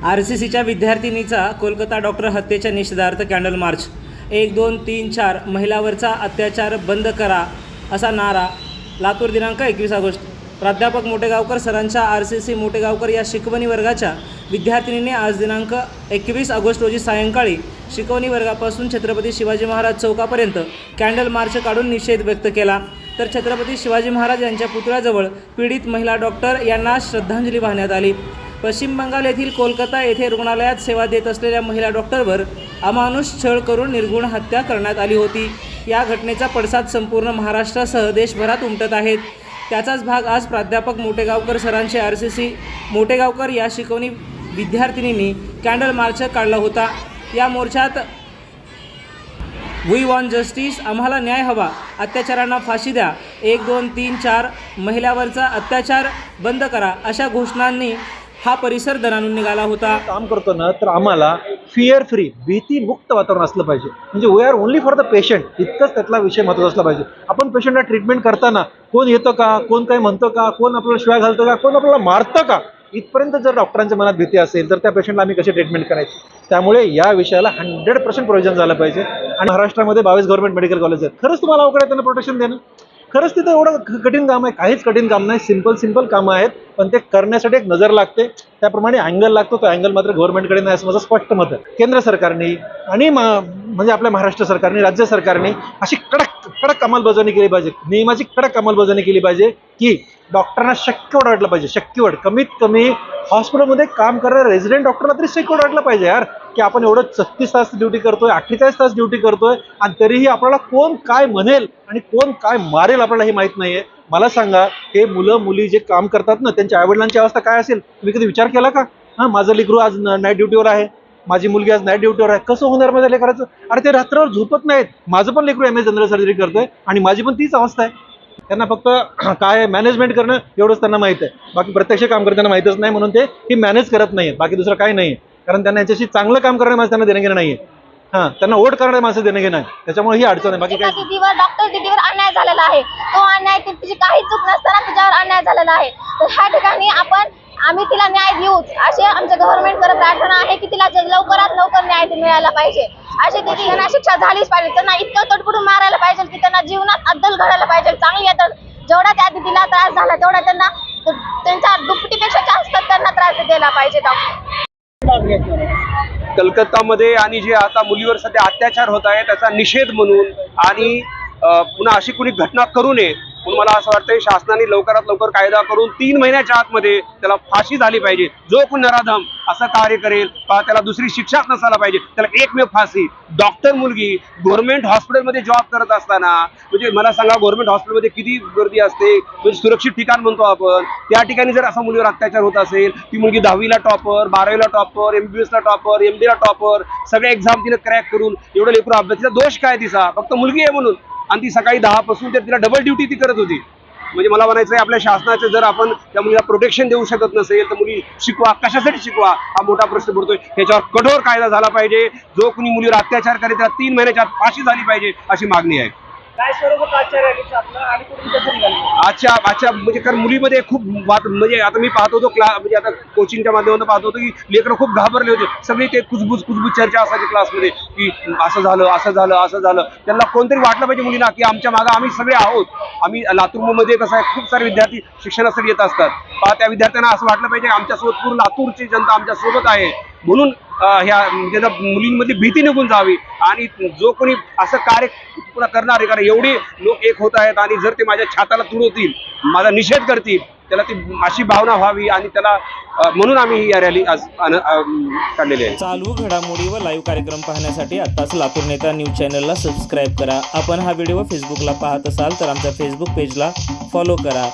R C सीच्या विद्यार्थिनीचा Kolkata doctor हत्येच्या निषेधार्थ कॅन्डल मार्च. एक दोन तीन चार महिलावरचा अत्याचार बंद करा असा नारा लातूर दिनांक एकवीस ऑगस्ट. प्राध्यापक मोठेगावकर सरांच्या आर सी सी मोठेगावकर या शिकवणी वर्गाच्या विद्यार्थिनीने आज दिनांक एकवीस ऑगस्ट रोजी सायंकाळी शिकवणी वर्गापासून छत्रपती शिवाजी महाराज चौकापर्यंत कॅन्डल मार्च काढून निषेध व्यक्त केला. तर छत्रपती शिवाजी महाराज यांच्या पुतळ्याजवळ पीडित महिला डॉक्टर यांना श्रद्धांजली वाहण्यात आली. पश्चिम बंगाल येथील कोलकाता येथे रुग्णालयात सेवा देत असलेल्या महिला डॉक्टरवर अमानुष छळ करून निर्गुण हत्या करण्यात आली होती. या घटनेचा पडसाद संपूर्ण महाराष्ट्रासह देशभरात उमटत आहेत. त्याचाच भाग आज प्राध्यापक मोटेगावकर सरांचे आर सी सी मोटेगावकर या शिकवणी विद्यार्थिनींनी कॅन्डल मार्च काढला होता. या मोर्चात वी वॉन जस्टिस आम्हाला न्याय हवा. अत्याचारांना फाशी द्या. एक दोन तीन चार महिलावरचा अत्याचार बंद करा. अशा घोषणांनी हा परिसर दणाणून निघाला होता. काम करतो ना तर आम्हाला फिअर फ्री भीती मुक्त वातावरण असलं पाहिजे. म्हणजे we are only for the patient इतकंच त्यातला विषय महत्त्वाचा असला पाहिजे. आपण पेशंटला ट्रीटमेंट करताना कोण येतं का कोण काय म्हणतं का कोण आपल्याला शिवाय घालतं का कोण आपल्याला मारतं का? इथपर्यंत जर डॉक्टरांच्या मनात भीती असेल तर त्या पेशंटला आम्ही कशी ट्रीटमेंट करायची? त्यामुळे या विषयाला हंड्रेड पर्सेंट प्रोव्हिजन झालं पाहिजे. आणि महाराष्ट्रामध्ये बावीस गव्हर्नमेंट मेडिकल कॉलेज आहेत. खरंच तुम्हाला अवघड त्यांना प्रोटेक्शन देणं? खरंच तिथं एवढं कठीण काम आहे काहीच कठीण काम नाही सिंपल सिंपल कामं आहेत पण ते करण्यासाठी एक नजर लागते. त्याप्रमाणे अँगल लागतो तो अँगल मात्र गव्हर्नमेंटकडे नाही असं माझं स्पष्ट मत आहे. केंद्र सरकारने आणि म्हणजे आपल्या महाराष्ट्र सरकारने राज्य सरकारने अशी कडक कडक अंमलबजावणी केली पाहिजे. नियमाची कडक अंमलबजावणी केली पाहिजे की डॉक्टरांना शक्य वाटलं पाहिजे. शक्यवड कमीत कमी हॉस्पिटलमध्ये काम करणाऱ्या रेसिडेंट डॉक्टरला तरी शक्य वाटलं पाहिजे यार. की आपण एवढं छत्तीस तास ड्युटी करतोय अठ्ठेचाळीस तास ड्युटी करतोय आणि तरीही आपल्याला कोण काय म्हणेल आणि कोण काय मारेल आपल्याला हे माहीत नाहीये. मला सांगा हे मुलं मुली जे काम करतात ना त्यांच्या आईवडिलांची अवस्था काय असेल? तुम्ही कधी विचार केला का? हां माझं लेकरू आज नाईट ड्युटीवर आहे. माझी मुलगी आज नाईट ड्युटीवर आहे. कसं होणार माझ्या लेकराचं? अरे ते रात्रभर झोपत नाहीत. माझं पण लेकरू एम ए जनरल सर्जरी करतोय आणि माझी पण तीच अवस्था आहे. त्यांना फक्त काय मॅनेजमेंट करणं एवढंच त्यांना माहीत आहे. बाकी प्रत्यक्ष काम करताना माहीतच नाही म्हणून ते हे मॅनेज करत नाहीये बाकी दुसरं काही नाही कारण त्यांना याच्याशी चांगलं काम करणाऱ्या माणसं त्यांना देणं घेणं नाहीये. हां त्यांना ओढ करणाऱ्या माणसं देणं घेणं आहे त्याच्यामुळे ही अडचण आहे. बाकी दिदीवर डॉक्टर दिदीवर अन्याय झालेला आहे. तो अन्याय तिची काही चूक नसताना तिच्यावर अन्याय झालेला आहे. तर ह्या ठिकाणी आपण आम्ही तिला न्याय देऊच. अशी आमच्या गव्हर्नमेंटवर प्रार्थना आहे की तिला लवकरात लवकर न्याय मिळायला पाहिजे. अशी तिची त्यांना शिक्षा झालीच पाहिजे. त्यांना इतकं तडपुडून मारायला पाहिजे की त्यांना जीवनात अद्दल घडायला पाहिजे. चांगली आता जेवढा त्या दिदीला त्रास झाला तेवढा त्यांना त्यांच्या दुपटीपेक्षा जास्त त्यांना त्रास दिला पाहिजे कलकत्तामध्ये आणि जे आता मुलीवर सध्या अत्याचार होत आहे त्याचा निषेध म्हणून आणि पुन्हा अशी कुणी घटना करू नये म्हणून मला असं वाटतं शासनाने लवकरात लवकर कायदा करून तीन महिन्याच्या आतमध्ये त्याला फाशी झाली पाहिजे. जो कोण नराधम असं कार्य करेल त्याला दुसरी शिक्षाच नसायला पाहिजे त्याला एकमेव फाशी. डॉक्टर मुलगी गव्हर्नमेंट हॉस्पिटलमध्ये जॉब करत असताना म्हणजे मला सांगा गव्हर्नमेंट हॉस्पिटलमध्ये किती गर्दी असते म्हणजे सुरक्षित ठिकाण म्हणतो आपण त्या ठिकाणी जर असा मुलीवर अत्याचार होत असेल ती मुलगी दहावीला टॉपर बारावीला टॉपर एमबीबीएसला टॉपर एमडीला टॉपर सगळे एक्झाम तिने क्रॅक करून एवढं लेकरू अभ्यास तिचा दोष काय तिचा? फक्त मुलगी आहे म्हणून. आणि ती सकाळी दहा पासून तर तिला डबल ड्युटी ती करत होती. म्हणजे मला म्हणायचं आहे आपल्या शासनाचं जर आपण त्या मुलीला प्रोटेक्शन देऊ शकत नसेल तर मुली शिकवा. कशासाठी शिकवा? हा मोठा प्रश्न पडतोय. ह्याच्यावर कठोर कायदा झाला पाहिजे. जो कुणी मुलीवर अत्याचार करेल त्याला तीन महिन्याच्या आत फाशी झाली पाहिजे अशी मागणी आहे. काय स्वरूप आजच्या रॅलीचं आपलं आणि कुठून कसं निघालं आजच्या आजच्या म्हणजे कारण मुलीमध्ये खूप वात म्हणजे आता मी पाहत होतो क्ला म्हणजे आता कोचिंगच्या माध्यमातून पाहत होतो की लेकरं खूप घाबरले होते. सगळी ते कुजबुज कुजबुज चर्चा असायची क्लासमध्ये की असं झालं असं झालं असं झालं. त्यांना कोणतरी वाटलं पाहिजे मुलींना की आमच्या मागं आम्ही सगळे आहोत. आम्ही लातूरमध्ये कसं आहे खूप सारे विद्यार्थी शिक्षणासाठी येत असतात. पहा त्या विद्यार्थ्यांना असं वाटलं पाहिजे आमच्यासोबत पूर्ण लातूरची जनता आमच्यासोबत आहे. म्हणून ह्या म्हणजे त्याचा मुलींमध्ये भीती निघून जावी. आणि जो कोणी असं कार्य पुन्हा करणार आहे कारण एवढे लोक एक होत आहेत आणि जर ते माझ्या छाताला तुडवतील माझा निषेध करतील त्याला ती अशी भावना व्हावी आणि त्याला म्हणून आम्ही ही रॅली आज अन- काढलेली आहे. चालू घडामोडी व लाईव्ह कार्यक्रम पाहण्यासाठी आत्ताच लातूर नेता न्यूज चॅनलला सबस्क्राईब करा. आपण हा व्हिडिओ फेसबुकला पाहत असाल तर आमच्या फेसबुक पेजला फॉलो करा.